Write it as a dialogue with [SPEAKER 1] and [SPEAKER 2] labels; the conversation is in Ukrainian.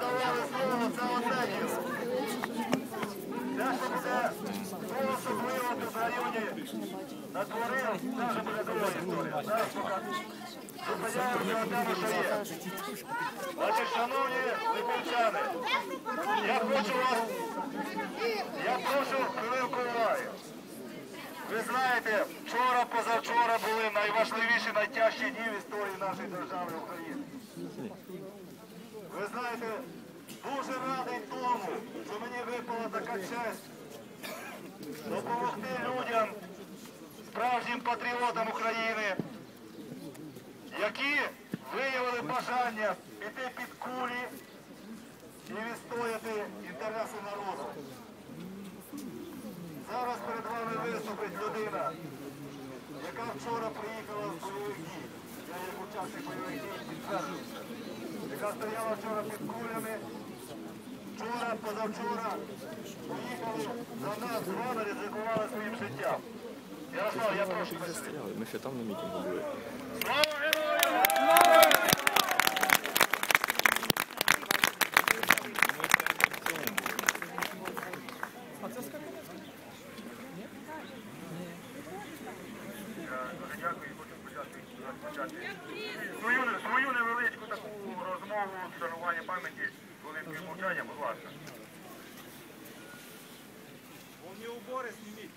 [SPEAKER 1] давали слово, діло. Те, буде ну, особливо тут в районі натворив, буде друга історія. Зараз зупиняємося що є. Шановні липівчани, я хочу вас, я прошу хвилинку уваги. Ви знаєте, вчора, позавчора були найважливіші, найтяжчі дні в історії нашої держави України. Ви знаєте, дуже радий тому, що мені випала така честь допомогти людям, справжнім патріотам України, які виявили бажання піти під кулі і відстояти інтереси народу. Зараз перед вами виступить людина, яка вчора приїхала з бойових дій. Я як учасник бойових дій підтверджуюся. Яка стояла вчора під кулями. Вчора, позавчора поїхали за нас з вами, ризикували своїм життям. Ярослав, я прошу присвіти.
[SPEAKER 2] Ми ще там на мітингу були.
[SPEAKER 1] Слава героям! Дякую хочу почати свою, розмову вшанування пам'яті великої мовчання, будь ласка.
[SPEAKER 3] Вони убори зніміть.